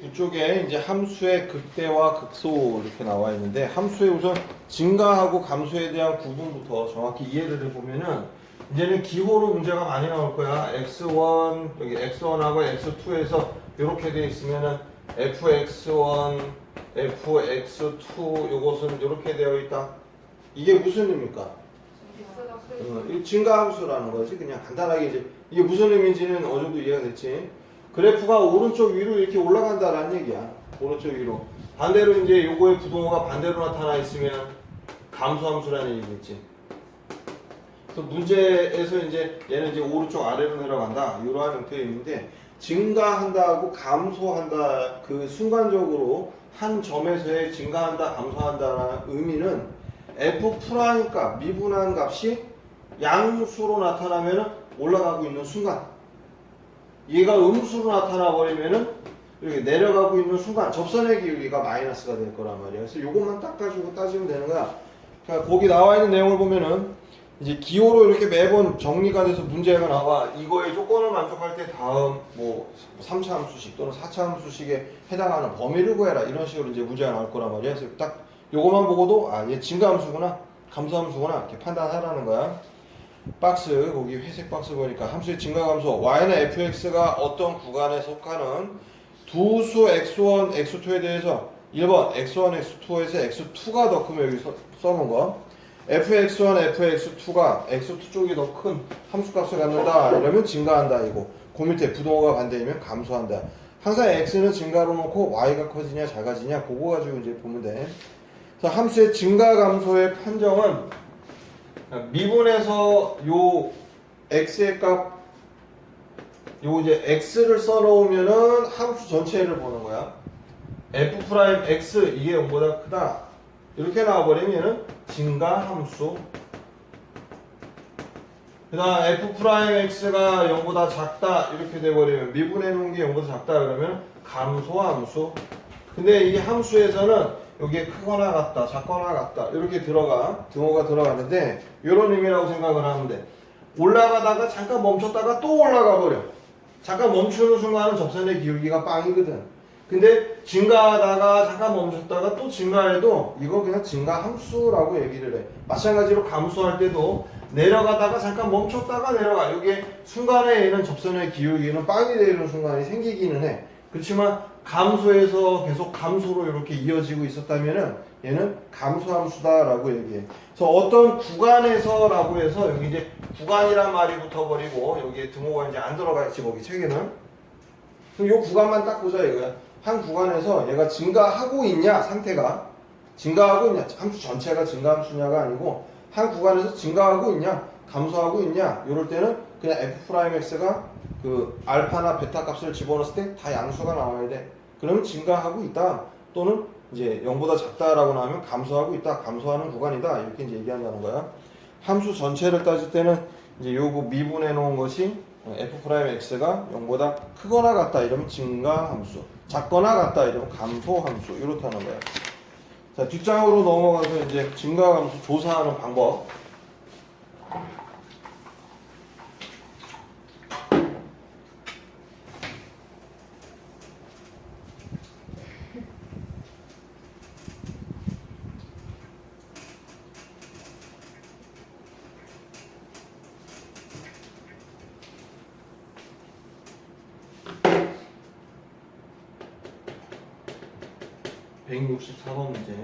구쪽에 이제 함수의 극대와 극소 이렇게 나와 있는데 함수의 우선 증가하고 감소에 대한 구분부터 정확히 이해를 해보면은 이제는 기호로 문제가 많이 나올 거야. x1 여기 x1하고 x2에서 이렇게 돼 있으면은 fx1, fx2 요것은 이렇게 되어 있다. 이게 무슨 의미입니까? 어, 이 증가함수라는 거지. 그냥 간단하게 이제 이게 무슨 의미인지는 어느 정도 이해가 됐지. 그래프가 오른쪽 위로 이렇게 올라간다라는 얘기야. 오른쪽 위로. 반대로 이제 요거의 부동호가 반대로 나타나 있으면 감소함수라는 얘기겠지. 그래서 문제에서 이제 얘는 이제 오른쪽 아래로 내려간다. 이러한 형태의 의미인데 증가한다하고 감소한다 그 순간적으로 한 점에서의 증가한다 감소한다라는 의미는 f 프라임 값 미분한 값이 양수로 나타나면 올라가고 있는 순간 얘가 음수로 나타나 버리면은 이렇게 내려가고 있는 순간 접선의 기울기가 마이너스가 될 거란 말이야. 그래서 요것만 닦아주고 따지면 되는 거야. 자, 거기 나와 있는 내용을 보면은 이제 기호로 이렇게 매번 정리가 돼서 문제가 나와 이거의 조건을 만족할 때 다음 뭐 3차 함수식 또는 4차 함수식에 해당하는 범위를 구해라 이런 식으로 이제 문제가 나올 거란 말이야. 그래서 딱 요것만 보고도 아 얘 증가함수구나 감소함수구나 이렇게 판단하라는 거야. 박스 거기 회색 박스 보니까 함수의 증가 감소 y는 fx가 어떤 구간에 속하는 두 수 x1, x2에 대해서 1번 x1, x2에서 x2가 더 크면 여기 써, 써놓은 거 fx1, fx2가 x2 쪽이 더 큰 함수값을 갖는다. 이러면 증가한다 이거. 그 밑에 부동호가 반대이면 감소한다. 항상 x는 증가로 놓고 y가 커지냐 작아지냐 그거 가지고 이제 보면 돼. 그래서 함수의 증가 감소의 판정은 미분에서 요 x의 값, 요 이제 x를 써놓으면은 함수 전체를 보는 거야. f 프라임 x 이게 0보다 크다. 이렇게 나와버리면은 증가 함수. 그다음 f 프라임 x가 0보다 작다 이렇게 돼버리면 미분해 놓은 게 0보다 작다 그러면 감소 함수. 근데 이 함수에서는 여기에 크거나 같다, 작거나 같다 이렇게 들어가 등호가 들어가는데 이런 의미라고 생각을 하면 돼. 올라가다가 잠깐 멈췄다가 또 올라가 버려. 잠깐 멈추는 순간은 접선의 기울기가 빵이거든. 근데 증가하다가 잠깐 멈췄다가 또 증가해도 이거 그냥 증가 함수라고 얘기를 해. 마찬가지로 감소할 때도 내려가다가 잠깐 멈췄다가 내려가. 여기에 순간에 있는 접선의 기울기는 빵이 되는 순간이 생기기는 해. 그렇지만 감소해서 계속 감소로 이렇게 이어지고 있었다면은 얘는 감소함수다라고 얘기해. 그래서 어떤 구간에서라고 해서 여기 이제 구간이란 말이 붙어버리고 여기에 등호가 이제 안 들어가 있지 거기 책에는. 그럼 요 구간만 딱 보자 이거야. 한 구간에서 얘가 증가하고 있냐 상태가 증가하고 있냐 함수 전체가 증가함수냐가 아니고 한 구간에서 증가하고 있냐 감소하고 있냐 이럴 때는 그냥 f 프라임 x가 그 알파나 베타 값을 집어넣었을 때 다 양수가 나와야 돼. 그러면 증가하고 있다. 또는 이제 0보다 작다라고 나오면 감소하고 있다. 감소하는 구간이다. 이렇게 이제 얘기한다는 거야. 함수 전체를 따질 때는 이제 요거 미분해 놓은 것이 f 프라임 x가 0보다 크거나 같다 이러면 증가 함수. 작거나 같다 이러면 감소 함수. 이렇다는 거야. 자, 뒷장으로 넘어가서 이제 증가 함수 조사하는 방법. (164번) 문제.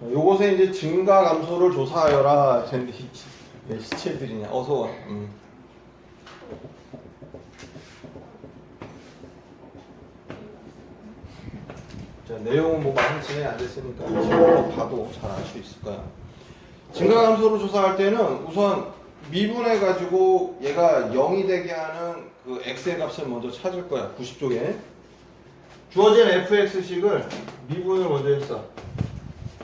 자, 요것에 이제 증가 감소를 조사하여라 왜 시체들이냐. 어서 와. 음. 자 내용은 뭐 많이 진행이 안 됐으니까 지금 봐도 잘 알 수 있을 거야. 증가 감소를 조사할 때는 우선 미분해 가지고 얘가 0이 되게 하는 그 x의 값을 먼저 찾을 거야 90쪽에. 주어진 fx식을 미분을 먼저 했어.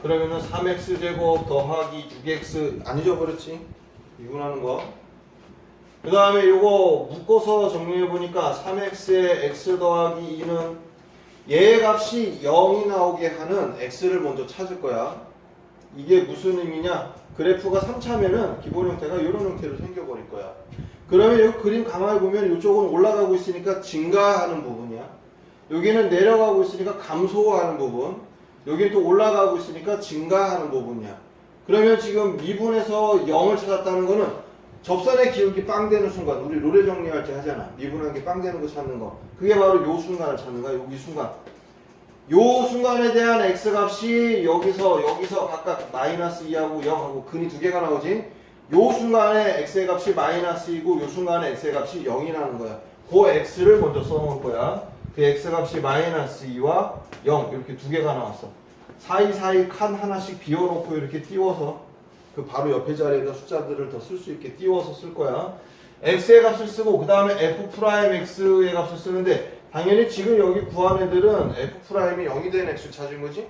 그러면은 3x 제곱 더하기 6x 안 잊어버렸지? 미분하는 거 그 다음에 요거 묶어서 정리해 보니까 3x에 x 더하기 2는 얘 값이 0이 나오게 하는 x를 먼저 찾을 거야. 이게 무슨 의미냐? 그래프가 3차면은 기본 형태가 이런 형태로 생겨버릴 거야. 그러면 이 그림 가만히 보면 이쪽은 올라가고 있으니까 증가하는 부분이야. 여기는 내려가고 있으니까 감소하는 부분. 여기는 또 올라가고 있으니까 증가하는 부분이야. 그러면 지금 미분에서 0을 찾았다는 거는 접선의 기울기 빵 되는 순간 우리 노래 정리할 때 하잖아. 미분한 게 빵 되는 거 찾는 거. 그게 바로 요 순간을 찾는 거야. 여기 순간. 요 순간에 대한 x 값이 여기서 여기서 각각 마이너스 2하고 0하고 근이 두 개가 나오지. 요 순간에 x의 값이 마이너스이고 요 순간에 x의 값이 0이라는 거야. 그 x를 먼저 써놓을 거야. 그 x 값이 마이너스 2와 0 이렇게 두 개가 나왔어. 사이사이 칸 하나씩 비워놓고 이렇게 띄워서 그 바로 옆에 자리에다 숫자들을 더 쓸 수 있게 띄워서 쓸 거야. x의 값을 쓰고 그 다음에 f 프라임 x의 값을 쓰는데 당연히 지금 여기 구한 애들은 f 프라임이 0이 된 x를 찾은 거지?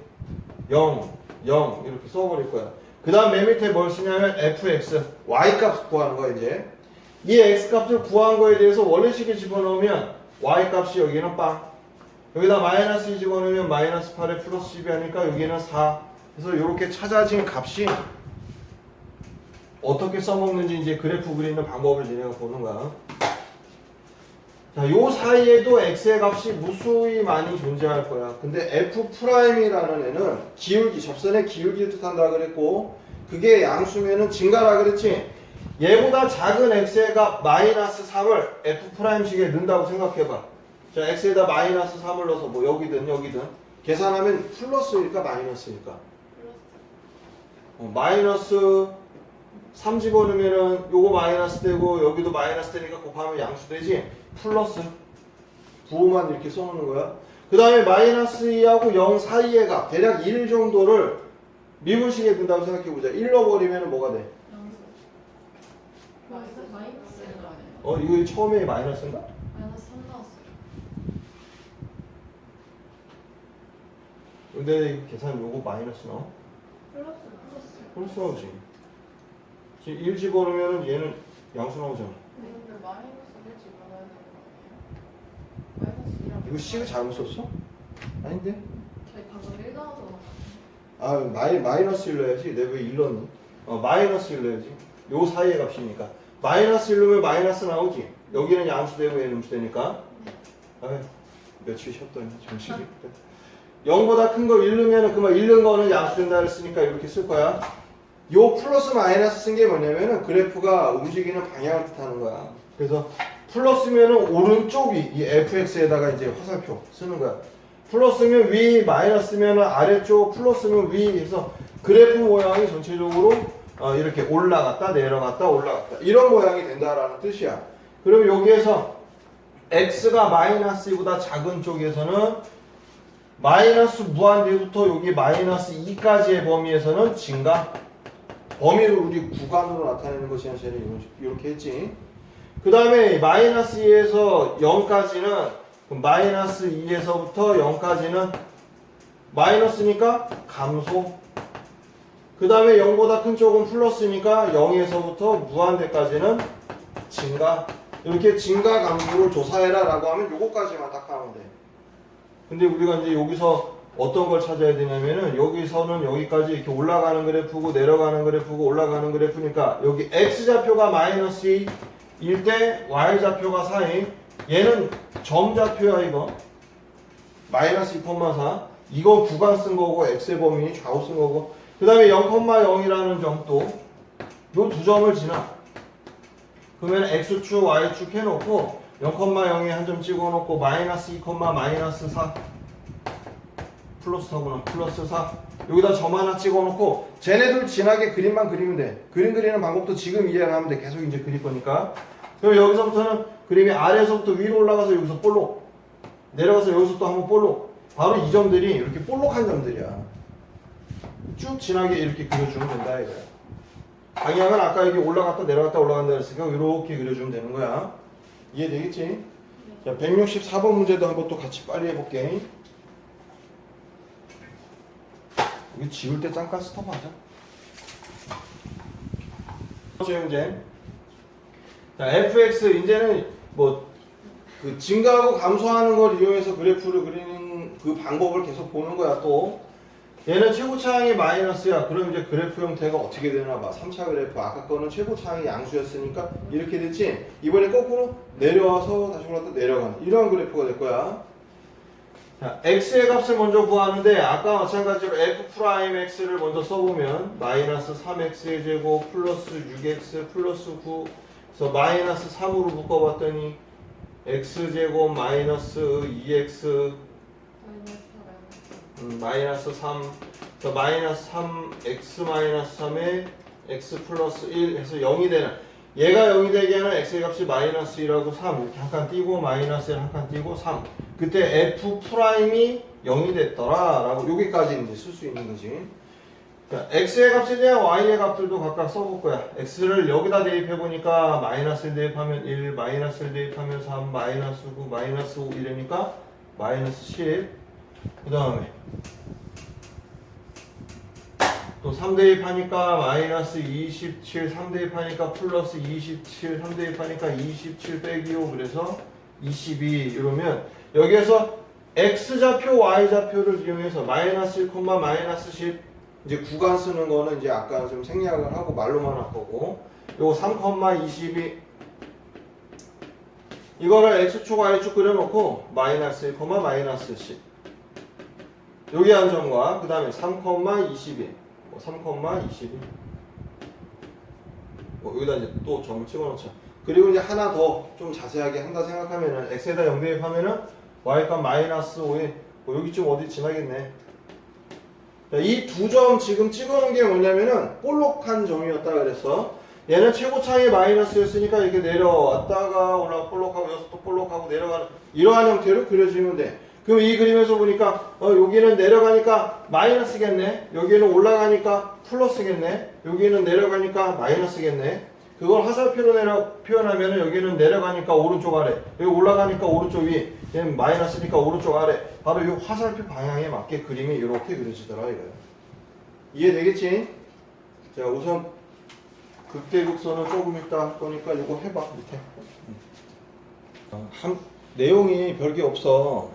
0, 0 이렇게 써버릴 거야. 그 다음 맨 밑에 뭘 쓰냐면 fx, y 값 구하는 거야 이제. 이 x 값을 구한 거에 대해서 원래식에 집어넣으면 y 값이 여기는 빵. 여기다 마이너스 2 집어넣으면 마이너스 8에 플러스 10이 하니까 여기는 4. 그래서 이렇게 찾아진 값이 어떻게 써먹는지 이제 그래프 그리는 방법을 내가 보는 거야. 자, 요 사이에도 x의 값이 무수히 많이 존재할 거야. 근데 f 프라임이라는 애는 기울기, 접선의 기울기를 뜻한다 그랬고, 그게 양수면은 증가라 그랬지. 얘보다 작은 x의 값 마이너스 3을 f 프라임식에 넣는다고 생각해봐. 자, x에다 마이너스 3을 넣어서 뭐 여기든 여기든 계산하면 플러스일까 마이너스일까? 어, 마이너스 3 집어넣으면은 요거 마이너스 되고 여기도 마이너스 되니까 곱하면 양수 되지 플러스 부호만 이렇게 써놓는 거야 그 다음에 마이너스 2하고 0 사이의 값 대략 1 정도를 미분식에 둔다고 생각해보자 1 넣어버리면 뭐가 돼? 마이너스? 어 이거 처음에 마이너스인가? 마이너스 3 나왔어요. 근데 계산 요거 마이너스 나와? 플러스 플러스. 플러스 나오지 1 집어넣으면 얘는 양수 나오잖아 근데 마이너스를 집어넣어야 되는 거 아니에요? 마이너스 2랑 이거 C가 잘못 썼어? 아닌데? 저희 방금 1 나와서 아 마이, 마이너스 1 넣어야지. 내가 왜1 넣니? 어 마이너스 1 넣어야지. 요 사이의 값이니까. 마이너스 1 넣으면 마이너스 나오지? 여기는 양수되고 얘는 음수되니까. 아유 며칠 쉬었더니 정신이 없다. 0보다 큰 거 1 넣으면 그만 1 넣은 거는 양수된다를 쓰니까 이렇게 쓸 거야 요 플러스 마이너스 쓴 게 뭐냐면은 그래프가 움직이는 방향을 뜻하는 거야. 그래서 플러스면은 오른쪽이 이 fx에다가 이제 화살표 쓰는 거야. 플러스면 위, 마이너스면 아래쪽, 플러스면 위 해서 그래프 모양이 전체적으로 어, 이렇게 올라갔다 내려갔다 올라갔다. 이런 모양이 된다라는 뜻이야. 그럼 여기에서 x가 마이너스 2보다 작은 쪽에서는 마이너스 무한대부터 여기 마이너스 2까지의 범위에서는 증가 범위를 우리 구간으로 나타내는 것이 사실 이렇게 했지. 그 다음에 마이너스 2에서 0까지는 그럼 마이너스 2에서부터 0까지는 마이너스니까 감소. 그 다음에 0보다 큰 쪽은 플러스니까 0에서부터 무한대까지는 증가. 이렇게 증가 감소를 조사해라 라고 하면 요거까지만 딱 하면 돼. 근데 우리가 이제 여기서 어떤 걸 찾아야 되냐면은 여기서는 여기까지 이렇게 올라가는 그래프고 내려가는 그래프고 올라가는 그래프니까 여기 x좌표가 마이너스 2일 때 y좌표가 4인 얘는 점좌표야 이거. 마이너스 2,4 이건 구간 쓴 거고 x의 범위 좌우 쓴 거고. 그 다음에 0,0이라는 점도 요 두 점을 지나. 그러면 x축 y축 해놓고 0,0에 한 점 찍어놓고 마이너스 2, 마이너스 4 플러스 4구나 플러스 4 여기다 점 하나 찍어놓고 쟤네들 진하게 그림만 그리면 돼. 그림 그리는 방법도 지금 이해를 하면 돼. 계속 이제 그릴 거니까. 그럼 여기서부터는 그림이 아래에서부터 위로 올라가서 여기서 볼록 내려가서 여기서 또 한번 볼록 바로 이 점들이 이렇게 볼록한 점들이야. 쭉 진하게 이렇게 그려주면 된다 이거야 방향은 아까 여기 올라갔다 내려갔다 올라간다 했으니까 이렇게 그려주면 되는 거야. 이해되겠지? 자 164번 문제도 한번 또 같이 빨리 해볼게 여기 지울 때 잠깐 스톱하자 문제 자, fx 이제는 뭐 그 증가하고 감소하는 걸 이용해서 그래프를 그리는 그 방법을 계속 보는 거야 또 얘는 최고차항이 마이너스야. 그럼 이제 그래프 형태가 어떻게 되나 봐. 3차 그래프. 아까 거는 최고차항이 양수였으니까 이렇게 됐지. 이번에 거꾸로 내려와서 다시 올라갔다 내려가는 이러한 그래프가 될 거야. 자, x의 값을 먼저 구하는데 아까 마찬가지로 f 프라임 x를 먼저 써보면 마이너스 3x의 제곱 플러스 6x 플러스 9 그래서 마이너스 3으로 묶어봤더니 x 제곱 마이너스 2x 마이너스 마이너스. 음, 마이너스 3 그래서 마이너스 3 x 마이너스 3에 x 플러스 1 해서 0이 되는 얘가 0이 되게 하는 x의 값이 마이너스 1하고 3 이렇게 한 칸 띄고 마이너스 1 한 칸 띄고 3 그때 f 프라임이 0이 됐더라. 라고 여기까지 이제 쓸 수 있는 거지. 자, x의 값에 대한 y의 값들도 각각 써볼 거야. X를 여기다 대입해 보니까 마이너스 대입하면 1 마이너스 대입하면 3 마이너스 9 마이너스 5 이러니까 마이너스 10그 다음에 또 3대입하니까 마이너스 27 3대입하니까 플러스 27 3대입하니까 27 빼기 5 그래서 22 이러면 여기에서 x좌표 y좌표를 이용해서 마이너스 1, 마이너스 10 이제 구간 쓰는 거는 이제 아까 좀 생략을 하고 말로만 할 거고 요거 3, 22 이거를 x축 y축 그려놓고 마이너스 1, 마이너스 10 여기 한 점과 그 다음에 3,22 뭐 3,22뭐 여기다 이제 또 점을 찍어놓자. 그리고 이제 하나 더 좀 자세하게 한다 생각하면은 x에다 0 대입하면은 y값 마이너스 5에 뭐 여기쯤 어디 지나겠네. 이 두 점 지금 찍어놓은 게 뭐냐면은 볼록한 점이었다 그랬어 얘는 최고 차이 마이너스였으니까 이렇게 내려왔다가 올라 볼록하고 여기서 또 볼록하고 내려가는 이러한 형태로 그려지면 돼 그럼 이 그림에서 보니까 어, 여기는 내려가니까 마이너스겠네. 여기는 올라가니까 플러스겠네. 여기는 내려가니까 마이너스겠네. 그걸 화살표로 내려 표현하면 여기는 내려가니까 오른쪽 아래, 여기 올라가니까 오른쪽 위, 얘는 마이너스니까 오른쪽 아래. 바로 이 화살표 방향에 맞게 그림이 이렇게 그려지더라 이거예요. 이해되겠지? 자 우선 극대극선은 조금 이따 할 거니까 이거 해봐 밑에. 어, 한, 내용이 별게 없어.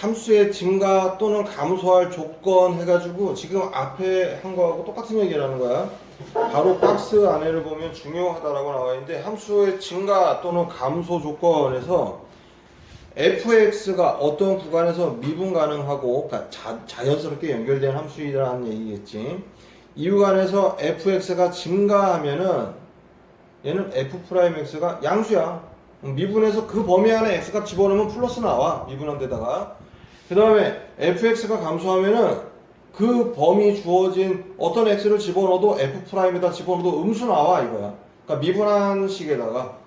함수의 증가 또는 감소할 조건 해가지고 지금 앞에 한 거하고 똑같은 얘기라는 거야. 바로 박스 안에를 보면 중요하다라고 나와 있는데 함수의 증가 또는 감소 조건에서 fx가 어떤 구간에서 미분 가능하고 그러니까 자, 자연스럽게 연결된 함수이라는 얘기겠지. 이 구간에서 fx가 증가하면은 얘는 f 프라임 x가 양수야. 미분해서 그 범위 안에 x값 집어넣으면 플러스 나와 미분한 데다가 그 다음에 fx가 감소하면은 그 범위 주어진 어떤 x를 집어넣어도 f 프라임에다 집어넣어도 음수 나와 이거야. 그러니까 미분한 식에다가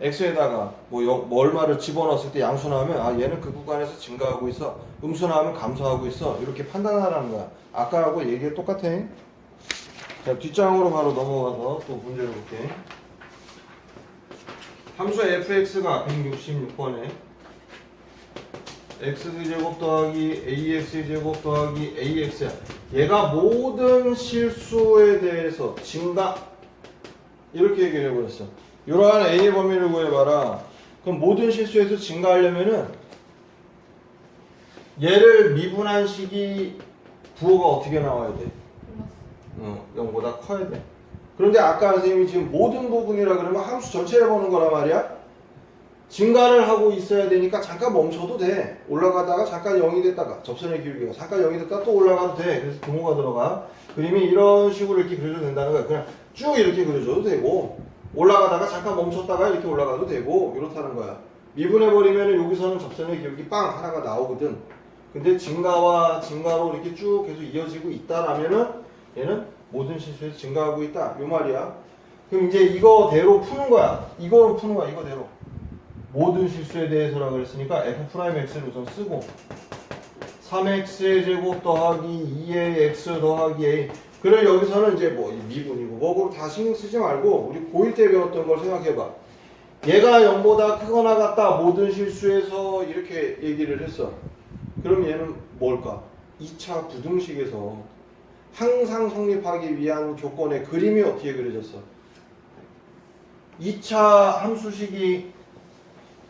x에다가 뭐, 여- 뭐 얼마를 집어넣었을 때 양수 나오면 아 얘는 그 구간에서 증가하고 있어. 음수 나오면 감소하고 있어. 이렇게 판단하라는 거야. 아까하고 얘기가 똑같아. 자 뒷장으로 바로 넘어가서 또 문제를 볼게. 함수 fx가 166번에 x제곱 더하기 ax제곱 더하기 ax야 얘가 모든 실수에 대해서 증가 이렇게 얘기를 해버렸어 이러한 a의 범위를 구해봐라 그럼 모든 실수에서 증가하려면은 얘를 미분한 식이 부호가 어떻게 나와야 돼? 어, 0보다 커야 돼. 그런데 아까 선생님이 지금 모든 부분이라 그러면 함수 전체를 보는 거란 말이야. 증가를 하고 있어야 되니까 잠깐 멈춰도 돼. 올라가다가 잠깐 0이 됐다가 접선의 기울기가 잠깐 0이 됐다가 또 올라가도 돼. 그래서 부모가 들어가. 그림이 이런 식으로 이렇게 그려줘도 된다는 거야. 그냥 쭉 이렇게 그려줘도 되고 올라가다가 잠깐 멈췄다가 이렇게 올라가도 되고 이렇다는 거야. 미분해버리면 여기서는 접선의 기울기 빵 하나가 나오거든. 근데 증가와 증가로 이렇게 쭉 계속 이어지고 있다라면은 얘는 모든 실수에서 증가하고 있다. 요 말이야. 그럼 이제 이거대로 푸는 거야. 이거로 푸는 거야. 이거대로. 모든 실수에 대해서라 그랬으니까 f 프라임 x를 우선 쓰고 3x의 제곱 더하기 2의 x 더하기 a 그래 여기서는 이제 뭐 미분이고 뭐고 다 신경 쓰지 말고 우리 고1 때 배웠던 걸 생각해봐. 얘가 0보다 크거나 같다 모든 실수에서 이렇게 얘기를 했어. 그럼 얘는 뭘까? 2차 부등식에서 항상 성립하기 위한 조건의 그림이 어떻게 그려졌어? 2차 함수식이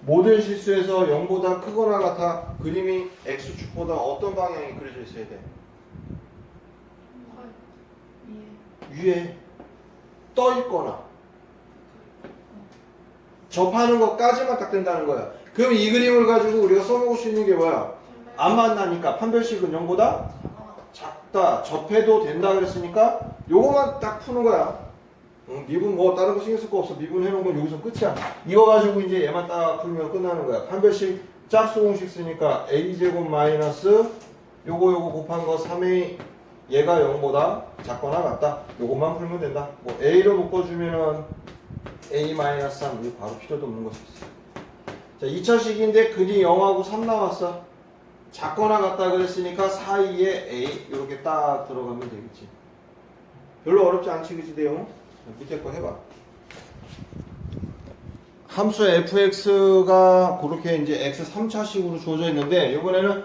모든 실수에서 0보다 크거나 같아 그림이 x축보다 어떤 방향이 그려져 있어야 돼? 위에 떠 있거나 접하는 것까지만 딱 된다는 거야. 그럼 이 그림을 가지고 우리가 써먹을 수 있는 게 뭐야? 안 만나니까 판별식은 0보다 작다 접해도 된다 그랬으니까 요거만 딱 푸는 거야 응, 미분 뭐 다른 거 신경 쓸 거 없어. 미분 해놓은 건 여기서 끝이야. 이거 가지고 이제 얘만 딱 풀면 끝나는 거야. 판별식 짝수 공식 쓰니까 a제곱 마이너스 요거 요거 곱한 거 3a 얘가 0보다 작거나 같다. 요것만 풀면 된다. 뭐 a로 묶어주면은 a 마이너스 3 이거 바로 필요도 없는 것이 있어 자 2차식인데 근이 0하고 3 나왔어. 작거나 같다 그랬으니까 사이에 A 이렇게 딱 들어가면 되겠지. 별로 어렵지 않지 그지 대용? 밑에 거 해봐. 함수 fx가 그렇게 이제 x 3차식으로 주어져 있는데 이번에는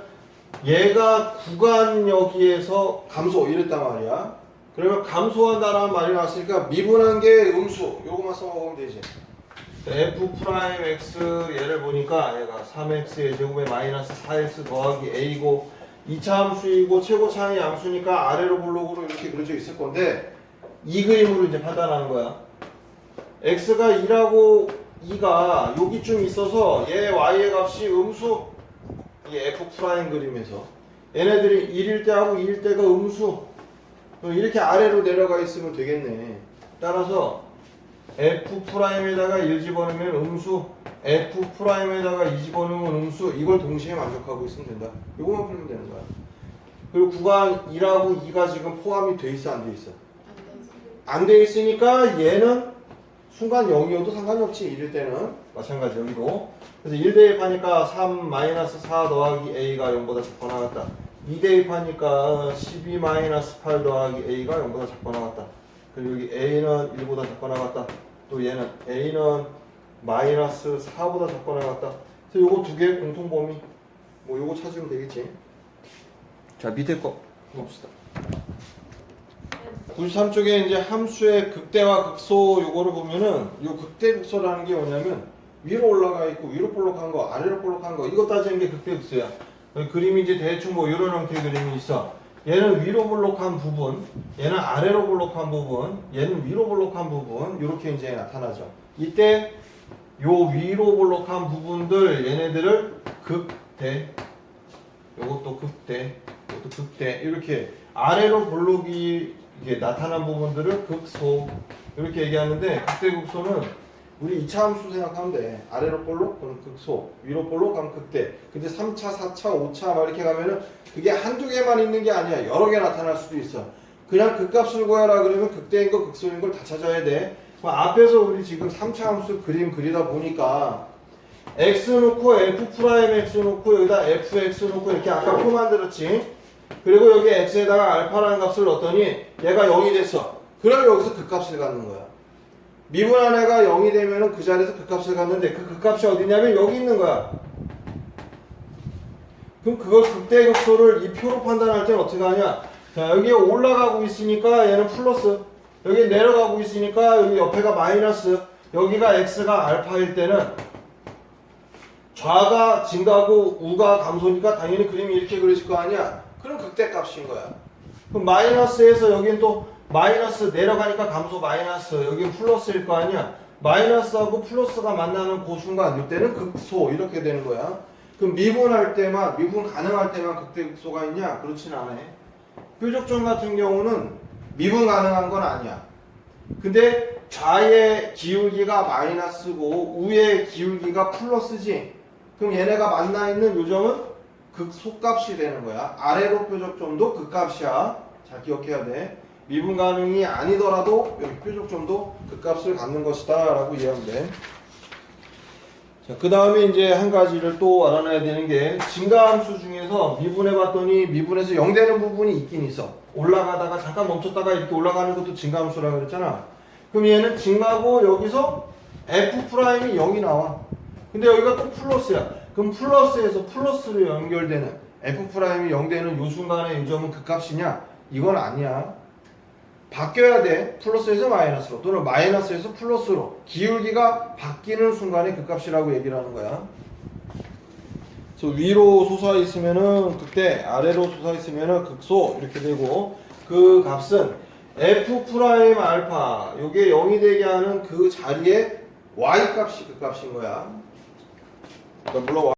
얘가 구간 여기에서 감소 이랬단 말이야. 그러면 감소한다라는 말이 나왔으니까 미분한 게 음수 요거만 써먹으면 되지. f 프라임 x 얘를 보니까 얘가 3x의 제곱에 마이너스 4x 더하기 a고 2차 함수이고 최고 차이 함수니까 아래로 블록으로 이렇게 그려져 있을 건데 이 그림으로 이제 판단하는 거야. x가 2라고 2가 여기쯤 있어서 얘 y의 값이 음수 이 f 프라임 그림에서. 얘네들이 1일 때하고 2일 때가 음수. 그럼 이렇게 아래로 내려가 있으면 되겠네. 따라서 f 프라임에다가 1 집어넣으면 음수 f 프라임에다가 2 집어넣으면 음수. 이걸 동시에 만족하고 있으면 된다. 이거만 풀면 되는 거야. 그리고 구간 1하고 2가 지금 포함이 돼 있어 안 돼 있어 안 돼 있으니까 얘는 순간 0이어도 상관이 없지 1일 때는 마찬가지 여기도 그래서 1 대입하니까 3 마이너스 4 더하기 a가 0보다 작거나 같다. 2 대입하니까 12 마이너스 8 더하기 a가 0보다 작거나 같다. 그리고 여기 a는 1보다 작거나 같다. 또 얘는 a는 마이너스 4보다 작거나 같다. 그래서 요거 두 개의 공통 범위. 뭐 요거 찾으면 되겠지? 자 밑에 거 봅시다 93쪽에 이제 함수의 극대와 극소 요거를 보면은 요 극대 극소라는 게 뭐냐면 위로 올라가 있고 위로 볼록한 거 아래로 볼록한 거 이거 따지는 게 극대 극소야. 그림이 이제 대충 뭐 이런 형태의 그림이 있어. 얘는 위로 볼록한 부분 얘는 아래로 볼록한 부분 얘는 위로 볼록한 부분 이렇게 이제 나타나죠. 이때 요 위로 볼록한 부분들 얘네들을 극대 요것도 극대 요것도 극대 이렇게 아래로 볼록이 이게 나타난 부분들을 극소 이렇게 얘기하는데 극대 극소는 우리 2차 함수 생각하면 돼. 아래로 볼록 그럼 극소. 위로 볼록 그럼 극대. 근데 3차 4차 5차 막 이렇게 가면은 그게 한두 개만 있는 게 아니야. 여러 개 나타날 수도 있어. 그냥 극값을 구하라 그러면 극대인 거 극소인 걸 다 찾아야 돼. 그럼 앞에서 우리 지금 3차 함수 그림 그리다 보니까 x 놓고 f 프라임 x 놓고 여기다 fx 놓고 이렇게 아까 표 만들었지 그리고 여기 x에다가 알파라는 값을 넣었더니 얘가 0이 됐어. 그럼 여기서 극값을 갖는 거야. 미분한 애가 0이 되면은 그 자리에서 극값을 갖는데 그 극값이 어디냐면 여기 있는 거야. 그럼 그걸 극대 극소를 이 표로 판단할 때는 어떻게 하냐? 자 여기 올라가고 있으니까 얘는 플러스. 여기 내려가고 있으니까 여기 옆에가 마이너스. 여기가 x가 알파일 때는 좌가 증가하고 우가 감소니까 당연히 그림이 이렇게 그려질 거 아니야 그럼 극대값인 거야. 그럼 마이너스에서 여긴 또 마이너스 내려가니까 감소 마이너스 여긴 플러스일 거 아니야? 마이너스하고 플러스가 만나는 그 순간 이때는 극소 이렇게 되는 거야. 그럼 미분할 때만 미분 가능할 때만 극대 극소가 있냐? 그렇진 않아. 표적점 같은 경우는 미분 가능한 건 아니야. 근데 좌의 기울기가 마이너스고 우의 기울기가 플러스지. 그럼 얘네가 만나 있는 요점은 극소값이 되는 거야 아래로 표적점도 극값이야 잘 기억해야 돼 미분 가능이 아니더라도 여기 표적점도 극값을 갖는 것이다 라고 이해하면 돼 자, 그 다음에 이제 한 가지를 또 알아놔야 되는 게 증가함수 중에서 미분해 봤더니 미분해서 0 되는 부분이 있긴 있어. 올라가다가 잠깐 멈췄다가 이렇게 올라가는 것도 증가함수라고 그랬잖아. 그럼 얘는 증가고 여기서 f 프라임이 0이 나와. 근데 여기가 또 플러스야. 그럼 플러스에서 플러스로 연결되는 f 프라임이 0 되는 요 순간의 요점은 극값이냐? 이건 아니야. 바뀌어야 돼. 플러스에서 마이너스로 또는 마이너스에서 플러스로 기울기가 바뀌는 순간에 그 값이라고 얘기를 하는 거야. 그래서 위로 솟아 있으면은 극대, 아래로 솟아 있으면은 극소 이렇게 되고 그 값은 f 프라임 알파 요게 0이 되게 하는 그 자리에 y 값이 그 값인 거야. 그러니까 물론